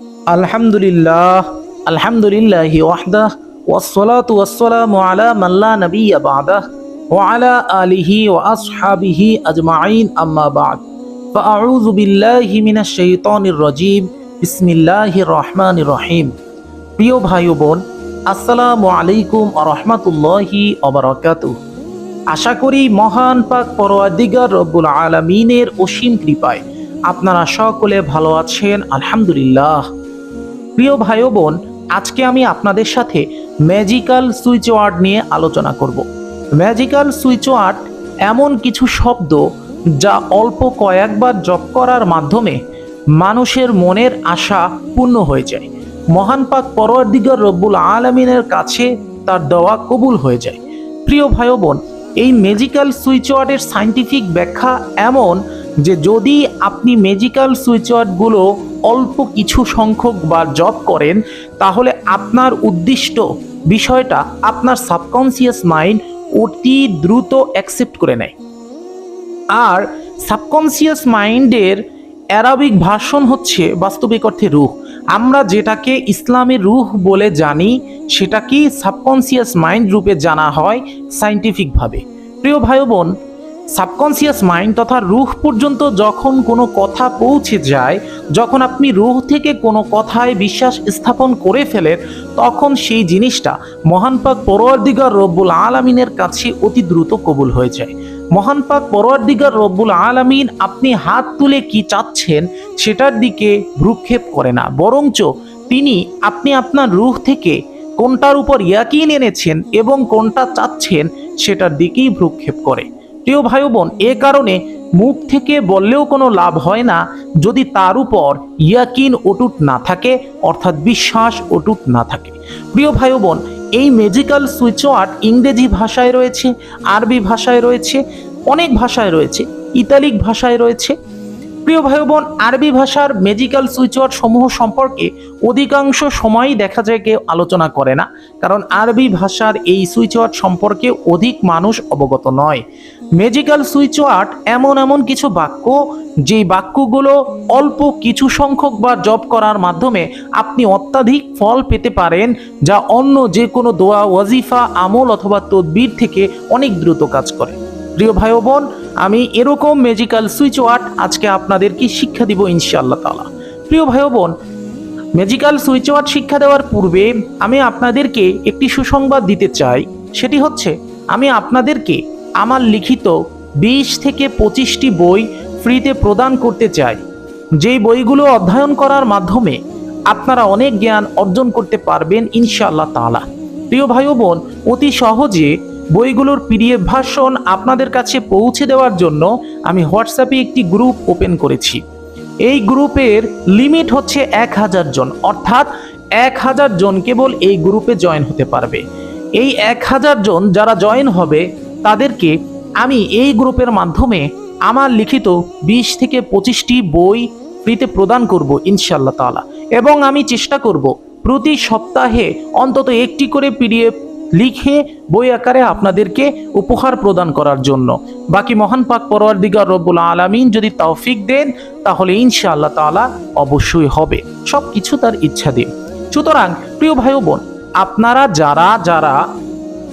আলহামদুলিল্লাহ আলহামদুলিল্লাহ ওয়াহদাহ, ওয়াসসালাতু ওয়াসসালামু আলা মাল্লা নাবিয়্যা বা'দাহ, ওয়া আলা আলিহি ওয়া আসহাবিহি আজমাইন, আম্মা বা'দ। ফাআউযু বিল্লাহি মিনাশ শাইতানির রাজীম, বিসমিল্লাহির রহমানির রহিম। প্রিয় ভাই বোন, আসসালামু আলাইকুম রাহমাতুল্লাহি ওয়া বারাকাতুহু। আশা করি মহান পাক পরওয়ারদিগার রব্বুল আলামিনের অসীম কৃপায়। আপনারা সকলে ভালো আছেন, আলহামদুলিল্লাহ। প্রিয় ভাই বোন, আজকে আমি আপনাদের সাথে ম্যাজিক্যাল সুইচ ওয়ার্ড নিয়ে আলোচনা করব। ম্যাজিক্যাল সুইচ ওয়ার্ড এমন কিছু শব্দ যা অল্প কয়েকবার জপ করার মাধ্যমে মানুষের মনের আশা পূর্ণ হয়ে যায়। মহান পাক পরওয়ারদিগার রব্বুল আলমিনের কাছে তার দেওয়া কবুল হয়ে যায়। প্রিয় ভাই বোন, এই ম্যাজিক্যাল সুইচ ওয়ার্ডের সাইন্টিফিক ব্যাখ্যা এমন যে যদি আপনি ম্যাজিক্যাল সুইচ ওয়ার্ডগুলো অল্প কিছু সংখ্যক বার জব করেন, তাহলে আপনার উদ্দিষ্ট বিষয়টা আপনার সাবকনসিয়াস মাইন্ড অতি দ্রুত অ্যাকসেপ্ট করে নেয়। আর সাবকনসিয়াস মাইন্ডের অ্যারাবিক ভাষণ হচ্ছে বাস্তবিক অর্থে রুহ। আমরা যেটাকে ইসলামের রুহ বলে জানি, সেটাকেই সাবকনসিয়াস মাইন্ড রূপে জানা হয় সাইন্টিফিকভাবে প্রিয় ভাই বোন সাবকনসিয়াস মাইন্ড তথা রুহ পর্যন্ত যখন কোনো কথা পৌঁছে যায়, যখন আপনি রুহ থেকে কোনো কথায় বিশ্বাস স্থাপন করে ফেলেন, তখন সেই জিনিসটা মহান পাক পরোয়ারদিগার রব্বুল আলমিনের কাছে অতি দ্রুত কবুল হয়ে যায়। মহান পাক পরোয়ারদিগার রব্বুল আলমিন আপনি হাত তুলে কি চাচ্ছেন সেটার দিকে ভ্রুক্ষেপ করে না। বরঞ্চ তিনি আপনি আপনার রুহ থেকে কোনটার উপর ইয়াকিন এনেছেন এবং কোনটা চাচ্ছেন সেটার দিকেই ভ্রুক্ষেপ করে। প্রিয় ভাই বোন, এ কারণে মুখ থেকে বললেও কোনো লাভ হয় না যদি তার উপর ইয়াকিন অটুট না থাকে, অর্থাৎ বিশ্বাস অটুট না থাকে। প্রিয় ভাই বোন, এই ম্যাজিক্যাল সুইচ ওয়ার্ড ইংরেজি ভাষায় রয়েছে, আরবি ভাষায় রয়েছে, অনেক ভাষায় রয়েছে, ইতালিক ভাষায় রয়েছে প্রিয় ভাই বোন আরবি ভাষার ম্যাজিক্যাল সুইচওয়ার্ড সমূহ সম্পর্কে অধিকাংশ সময়ই দেখা যায় কেউ আলোচনা করে না, কারণ আরবি ভাষার এই সুইচওয়ার্ড সম্পর্কে অধিক মানুষ অবগত নয়। ম্যাজিক্যাল সুইচওয়ার্ড এমন এমন কিছু বাক্য, যেই বাক্যগুলো অল্প কিছু সংখ্যক বা জব করার মাধ্যমে আপনি অত্যাধিক ফল পেতে পারেন, যা অন্য যে কোনো দোয়া, ওয়াজিফা, আমল অথবা তদবির থেকে অনেক দ্রুত কাজ করে। প্রিয় ভাই বোন, আমি এরকম ম্যাজিক্যাল সুইচ ওয়ার্ড আজকে আপনাদেরকে শিক্ষা দিব ইনশাআল্লাহ তালা প্রিয় ভাই বোন ম্যাজিক্যাল সুইচ ওয়ার্ড শিক্ষা দেওয়ার পূর্বে আমি আপনাদেরকে একটি সুসংবাদ দিতে চাই। সেটি হচ্ছে, আমি আপনাদেরকে আমার লিখিত বিশ থেকে পঁচিশটি বই ফ্রিতে প্রদান করতে চাই। যেই বইগুলো অধ্যয়ন করার মাধ্যমে আপনারা অনেক জ্ঞান অর্জন করতে পারবেন ইনশাআল্লাহ তালা প্রিয় ভাই বোন, অতি সহজে বইগুলোর পিডিএফ ভাষণ আপনাদের কাছে পৌঁছে দেওয়ার জন্য আমি হোয়াটসঅ্যাপে একটি গ্রুপ ওপেন করেছি। এই গ্রুপের লিমিট হচ্ছে এক হাজার জন, অর্থাৎ এক হাজার জন কেবল এই গ্রুপে জয়েন হতে পারবে। এই এক হাজার জন যারা জয়েন হবে, তাদেরকে আমি এই গ্রুপের মাধ্যমে আমার লিখিত বিশ থেকে পঁচিশটি বই ফ্রিতে প্রদান করব ইনশাল্লাহ তালা এবং আমি চেষ্টা করব প্রতি সপ্তাহে অন্তত একটি করে পিডিএফ লিখে বই আকারে আপনাদেরকে উপহার প্রদান করার জন্য। বাকি মহান পাক পরোয়ার দিগার রব্বুল আলমিন যদি তৌফিক দেন, তাহলে ইনশাআল্লাহ তাআলা অবশ্যই হবে। সব কিছু তার ইচ্ছা দিন। সুতরাং প্রিয় ভাই বোন, আপনারা যারা যারা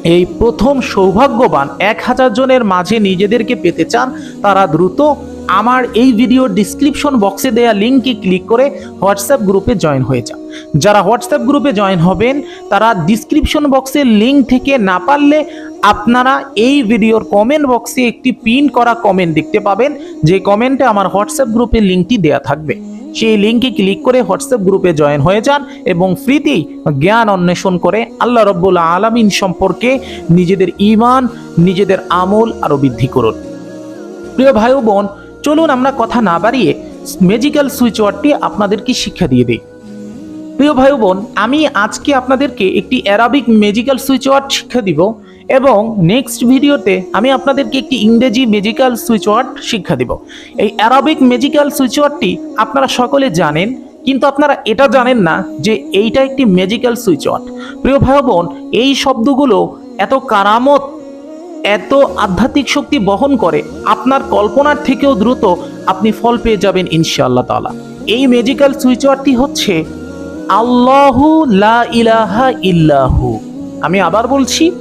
এই প্রথম সৌভাগ্যবান এক হাজার জনের মাঝে নিজেদেরকে পেতে চান, তারা দ্রুত আমার এই ভিডিওর ডিসক্রিপশন বক্সে দেয়া লিঙ্কে ক্লিক করে হোয়াটসঅ্যাপ গ্রুপে জয়েন হয়ে যান যারা হোয়াটসঅ্যাপ গ্রুপে জয়েন হবেন, তারা ডিসক্রিপশন বক্সের লিঙ্ক থেকে না পারলে আপনারা এই ভিডিওর কমেন্ট বক্সে একটি পিন করা কমেন্ট দেখতে পাবেন, যে কমেন্টে আমার হোয়াটসঅ্যাপ গ্রুপের লিঙ্কটি দেয়া থাকবে। সেই লিঙ্কে ক্লিক করে হোয়াটসঅ্যাপ গ্রুপে জয়েন হয়ে যান এবং ফ্রিতেই জ্ঞান অন্বেষণ করে আল্লাহ রব্বুল আলমিন সম্পর্কে নিজেদের ইমান নিজেদের আমল আরও বৃদ্ধি করুন। প্রিয় ভাই বোন চলুন আমরা কথা না বাড়িয়ে ম্যাজিক্যাল সুইচ ওয়ার্ডটি আপনাদেরকে শিক্ষা দিয়ে দিই। প্রিয় ভাই বোন, আমি আজকে আপনাদেরকে একটি অ্যারাবিক ম্যাজিক্যাল সুইচ ওয়ার্ড শিক্ষা দিব এবং নেক্সট ভিডিওতে আমি আপনাদেরকে একটি ইংরেজি ম্যাজিক্যাল সুইচ ওয়ার্ড শিক্ষা দিব। এই অ্যারাবিক ম্যাজিক্যাল সুইচ ওয়ার্ডটি আপনারা সকলে জানেন, কিন্তু আপনারা এটা জানেন না যে এইটা একটি ম্যাজিক্যাল সুইচ ওয়ার্ড প্রিয় ভাই বোন, এই শব্দগুলো এত কারামত এত আধ্যাত্মিক শক্তি বহন করে, আপনার কল্পনার থেকেও দ্রুত আপনি ফল পেয়ে যাবেন ইনশাআল্লাহ তালা এই ম্যাজিক্যাল সুইচওয়ার্ডটি হচ্ছে, আল্লাহু লা ইলাহা ইল্লাহু। আমি আবার বলছি,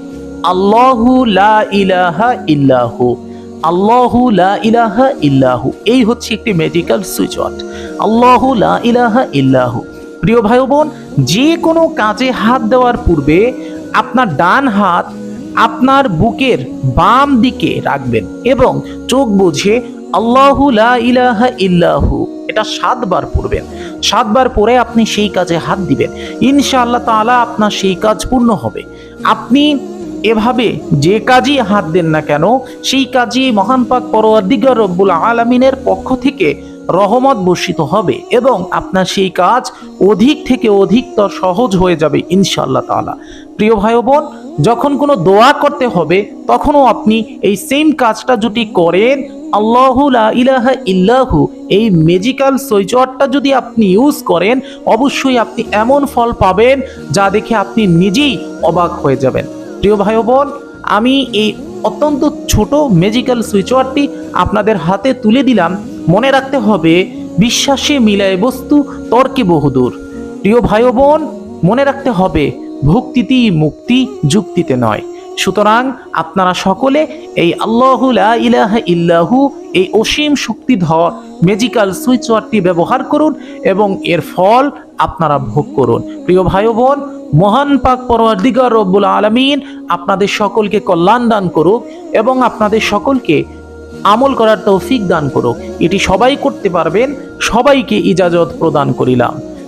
আল্লাহু লা ইলাহা ইল্লাহু। আল্লাহু লা ইলাহা ইল্লাহু। এই হচ্ছে একটি ম্যাজিক্যাল সুইচওয়ার্ড আল্লাহু লা ইলাহা ইল্লাহু। প্রিয় ভাই বোন, যে কোনো কাজে হাত দেওয়ার পূর্বে আপনার ডান হাত আপনার বুকের বাম দিকে রাখবেন এবং চোখ বুঝে, আল্লাহু লা ইলাহা ইল্লাহু। এটা সাতবার পড়বেন। সাতবার পরে আপনি সেই কাজে হাত দিবেন। ইনশাআল্লাহ তাআলা আপনার সেই কাজ পূর্ণ হবে। আপনি এভাবে যে কাজই হাত দেন না কেন, সেই কাজই মহান পাক পরওয়ার্দিগার রব্বুল আলামিনের পক্ষ থেকে রহমত বর্ষিত হবে এবং আপনার সেই কাজ অধিক থেকে অধিকতর সহজ হয়ে যাবে ইনশাআল্লাহ তাআলা। প্রিয় ভাই বোন যখন কোনো দোয়া করতে হবে, তখনও আপনি এই সেম কাজটা যদি করেন, আল্লাহু লা ইলাহা ইল্লাহু, এই ম্যাজিক্যাল সুইচওয়ার্ডটা যদি আপনি ইউজ করেন, অবশ্যই আপনি এমন ফল পাবেন যা দেখে আপনি নিজেই অবাক হয়ে যাবেন। প্রিয় ভাই বোন, আমি এই অত্যন্ত ছোট ম্যাজিক্যাল সুইচওয়ার্ডটি আপনাদের হাতে তুলে দিলাম। মনে রাখতে হবে, বিশ্বাসে মিলায় বস্তু তর্কে বহুদূর। প্রিয় ভাই বোন, মনে রাখতে হবে ভক্তিতেই মুক্তি যুক্তিতে নয়। সুতরাং আপনারা সকলে এই আল্লাহু লা ইলাহা ইল্লাহু এই অসীম শক্তিধর ম্যাজিক্যাল সুইচওয়ার্ডটি ব্যবহার করুন এবং এর ফল আপনারা ভোগ করুন। প্রিয় ভাই বোন মহান পাক পরওয়ারদিগার রব্বুল আলামিন আপনাদের সকলকে কল্যাণ দান করুক এবং আপনাদের সকলকে আমল করার তৌফিক দান করুক। এটি সবাই করতে পারবেন, সবাইকে ইজাজত প্রদান করিলাম।